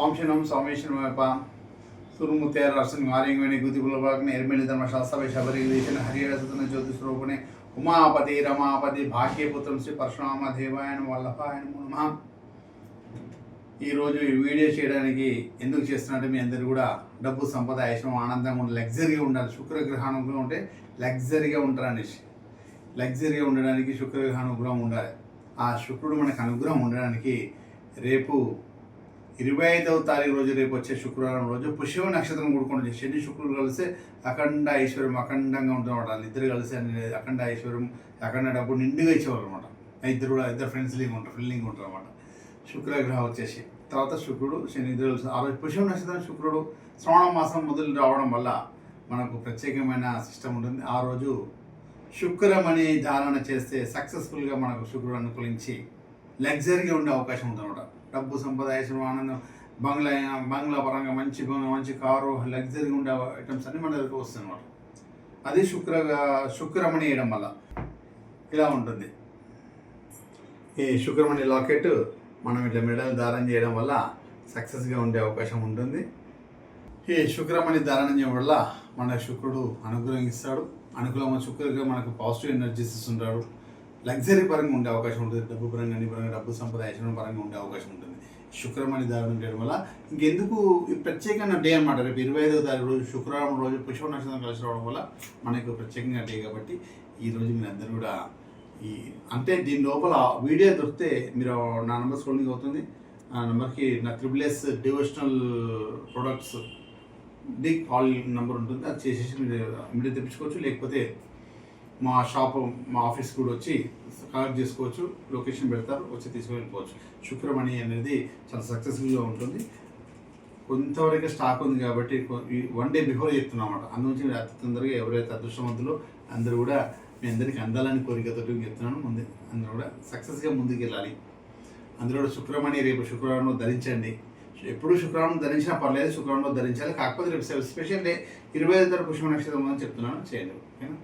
സ്വാംശനം സ്വാമീശനുമായപ്പ സുറുമുത്തേർ അർച്ചൻ ధర్మ ഗുതികുലഭാഗ്നെ శబరి ധർമ്മശാസ്ത്രവേ ശബരിഗിരീശൻ ഹരിയസത്തിന് ജ്യോതിസ്വരൂപിണെ ఉమాపతి రమాపతి భాగ్యపుత్రం శ్రీ పరశురామ దేవాయన వల్లభాయన నమ ఈరోజు ఈ వీడియో చేయడానికి ఎందుకు చేస్తున్నట్టు మీ అందరూ కూడా డబ్బు సంపద ఐశ్వం ఆనందంగా ఉండాలి లగ్జరీగా ఉండాలి. శుక్రగ్రహణంలో ఉంటే లగ్జరీగా ఉంటారు లగ్జరీగా ఉండడానికి శుక్రగ్రహణ అనుగ్రహం ఉండాలి. ఆ శుక్రుడు మనకు అనుగ్రహం ఉండడానికి రేపు ఇరవై ఐదవ తారీఖు రోజు రేపు వచ్చే శుక్రవారం రోజు పుష్యమ నక్షత్రం కూడుకుంటుంది శని శుక్రుడు కలిసి అఖండ ఐశ్వర్యం అఖండంగా ఉంటుందన్నమాట వాళ్ళు ఇద్దరు కలిసి అఖండ ఐశ్వర్యం అఖండ డబ్బు నిండుగా ఇచ్చేవారు అనమాట ఇద్దరు కూడా ఇద్దరు ఫ్రెండ్స్ లింగ్ ఉంటారు ఫీలింగ్ ఉంటారు అనమాట శుక్రగ్రహం వచ్చేసి. తర్వాత శుక్రుడు శని ఇద్దరు కలిసి ఆ రోజు పుష్యమ నక్షత్రం శుక్రుడు. శ్రవణ మాసం మొదలు రావడం వల్ల మనకు ప్రత్యేకమైన సిస్టమ్ ఉంటుంది. ఆ రోజు శుక్రమణి ధారణ చేస్తే సక్సెస్ఫుల్గా మనకు శుక్రుడు అనుకూలించి లగ్జరీగా ఉండే అవకాశం ఉందన్నమాట. డబ్బు సంపద ఐశ్వర్యం ఆనందం. బంగ్లా బంగ్లా పరంగా మంచి మంచి కారు లగ్జరీగా ఉండే ఐటమ్స్ అన్నీ మన దగ్గరకు వస్తాయి అది శుక్ర శుక్రమణి వేయడం వల్ల ఇలా ఉంటుంది. ఈ శుక్రమణి లాకెట్ మనం ఇట్లా మెడల్ ధారణ చేయడం వల్ల సక్సెస్గా ఉండే అవకాశం ఉంటుంది. ఈ శుక్రమణి ధారణ చేయడం వల్ల మన శుక్రుడు అనుగ్రహిస్తాడు. అనుకూలమైన శుక్రుడిగా మనకు పాజిటివ్ ఎనర్జీస్ ఇస్తుంటాడు. లగ్జరీ పరంగా ఉండే అవకాశం ఉంటుంది డబ్బు పరంగా అన్ని పరంగా డబ్బు సంపద ఐశ్వర్యం పరంగా ఉండే అవకాశం ఉంటుంది. శుక్రం అని దారుణం చేయడం వల్ల ఇంకెందుకు ప్రత్యేకమైన డే అనమాట రేపు ఇరవై ఐదో తారీఖు రోజు శుక్రవారం రోజు పుష్ప నక్షత్రం కలిసి రావడం వల్ల మనకు ప్రత్యేకంగా డే కాబట్టి ఈ రోజు మీరు అందరూ కూడా ఈ అంటే దీని లోపల వీడియో దొరికితే మీరు నా నెంబర్ స్క్రోలింగ్ అవుతుంది. ఆ నెంబర్కి నా triple S devotional products D call number ఉంటుంది. అది చేసేసి మీరు ఇమీడియట్ తెప్పించుకోవచ్చు. లేకపోతే మా షాప్ మా ఆఫీస్ కూడా వచ్చి కలెక్ట్ చేసుకోవచ్చు లొకేషన్ పెడతారు వచ్చి తీసుకువెళ్ళిపోవచ్చు శుక్రమణి అనేది చాలా సక్సెస్ఫుల్గా ఉంటుంది. కొంతవరకు స్టాక్ ఉంది కాబట్టి వన్ డే బిఫోర్ చెప్తున్నాం అన్నమాట. అందుగురించి అతి తొందరగా ఎవరైతే అదృష్టవంతులో అందరూ కూడా మీ అందరికీ అందాలని కోరికతో చెప్తున్నాను. ముందు అందరూ కూడా సక్సెస్గా ముందుకు వెళ్ళాలి అందులో కూడా శుక్రమణి రేపు శుక్రవారం ధరించండి. ఎప్పుడు శుక్రవారం ధరించినా పర్లేదు శుక్రవారం ధరించాలి. కాకపోతే రేపు స్పెషల్ డే ఇరవై ఐదు తరపు పుష్ప నక్షత్రం అని చెప్తున్నాను. చేయండి. ఓకేనా?